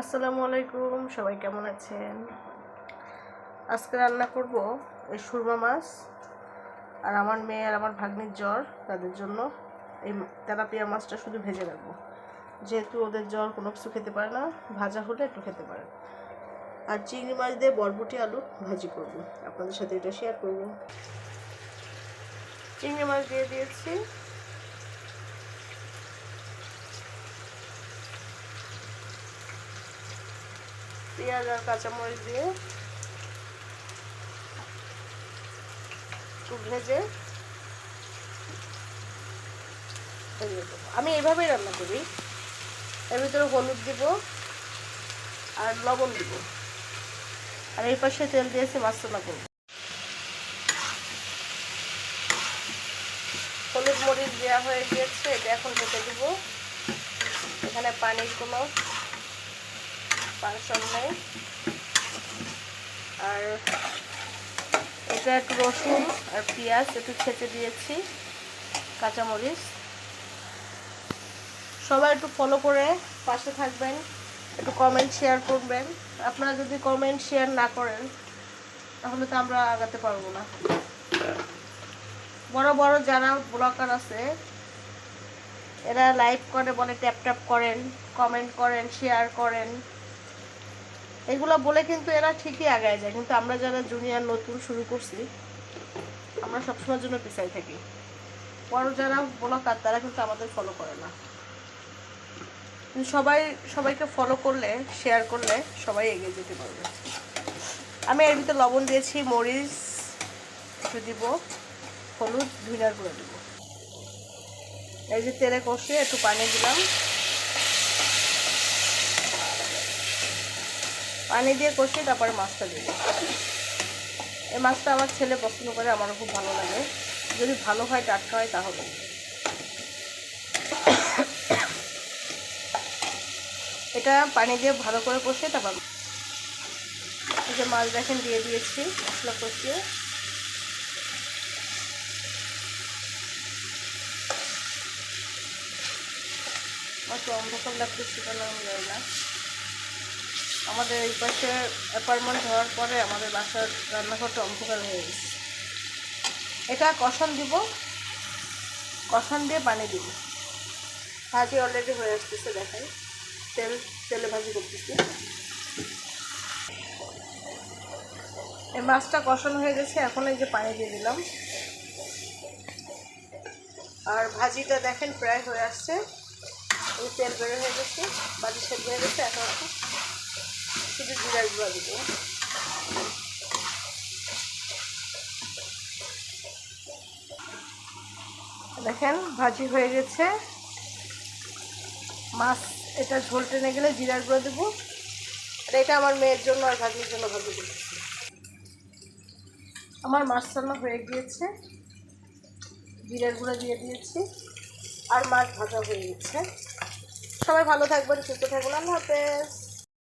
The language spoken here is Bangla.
আসসালামু আলাইকুম, সবাই কেমন আছেন? আজকে রান্না করব এই সুরমা মাছ আর আমার মেয়ে আর আমার ভাগ্নির জ্বর, তাদের জন্য এই তেলাপিয়া মাছটা শুধু ভেজে রাখব। যেহেতু ওদের জ্বর কোনো কিছু খেতে পারে না, ভাজা হলে একটু খেতে পারে। আর চিংড়ি মাছ দিয়ে বরবটি আলু ভাজি করব। আপনাদের সাথে এটা শেয়ার করব। চিংড়ি মাছ দিয়ে দিয়েছি পেঁয়াজ আর কাঁচামরিচ দিয়ে একটু ভেজে। আমি এভাবেই রান্না করি। এর ভিতরে হলুদ দিব আর লবণ দিব। আর এই পাশে তেল দিয়েছি মশলা করব। হলুদ মরিচ দেওয়া হয়ে গিয়েছে, এটা এখন ঢেকে দিব। এখানে পানির কোনো নেই আর এটা একটু রসুন আর পেঁয়াজ একটু ছেঁচে দিয়েছি, কাঁচামরিচ। সবাই একটু ফলো করে পাশে থাকবেন, একটু কমেন্ট শেয়ার করবেন। আপনারা যদি কমেন্ট শেয়ার না করেন, তাহলে তো আমরা আগাতে পারব না। বড় বড় যারা ব্লগার আছে, এরা লাইভ করে, বলে ট্যাপ ট্যাপ করেন কমেন্ট করেন শেয়ার করেন। এগুলো বলে কিন্তু এরা ঠিকই আগায় যায়, কিন্তু আমরা যারা জুনিয়র নতুন শুরু করছি, আমরা সবসময়ের জন্য পিছাই থাকি। বড় যারা ব্লগার তারা কিন্তু আমাদের ফলো করে না। সবাই, সবাইকে ফলো করলে শেয়ার করলে সবাই এগিয়ে যেতে পারবে। আমি এর ভিতরে লবণ দিয়েছি, মরিচ, একটু দিব, হলুদ ধুইনার করে দিব। এই যে তেলে কষে একটু পানি দিলাম। পানি দিয়ে কষিয়ে তারপরে মাছটা দেবো এই মাছটা আমার ছেলে পছন্দ করে, আমারও খুব ভালো লাগে। যদি ভালো হয়, টাটকা হয়, তাহলে। এটা পানি দিয়ে ভালো করে কষিয়ে তারপর এই যে মাছ দেখেন, দিয়ে দিয়েছি মশলা কষিয়ে। আমার তো অন্ধকার লাগতেছে কেন আমি জানি না। আমাদের এই পাশে অ্যাপার্টমেন্ট হওয়ার পরে আমাদের বাসার রান্নাঘরটা অন্ধকার হয়ে গেছে। এটা কষান দিব, কষান দিয়ে পানি দিব। ভাজি অলরেডি হয়ে আসতেছে, দেখাই। তেল, তেলে ভাজি করতেছি। এই মাছটা কষানো হয়ে গেছে, এখন এই যে পানি দিয়ে দিলাম। আর ভাজিটা দেখেন প্রায় হয়ে আসছে। তেল বেড়ে হয়ে গেছে ভাজি সেদ্ধ হয়ে গেছে, এখন শুধু জিরার গুঁড়া দেবো দেখেন, ভাজি হয়ে গেছে। মাছ, এটা ঝোল টেনে গেলে জিরার গুঁড়ো দেবো। আর এটা আমার মেয়ের জন্য আর ভাজির জন্য ভাজি দিচ্ছি আমার মাছ রান্না হয়ে গিয়েছে। জিরার গুঁড়ো দিয়ে দিয়েছি। আর মাছ ভাজা হয়ে গেছে। সবাই ভালো থাকবেন, সুস্থ থাকবেন। আল্লাহ হাফেজ।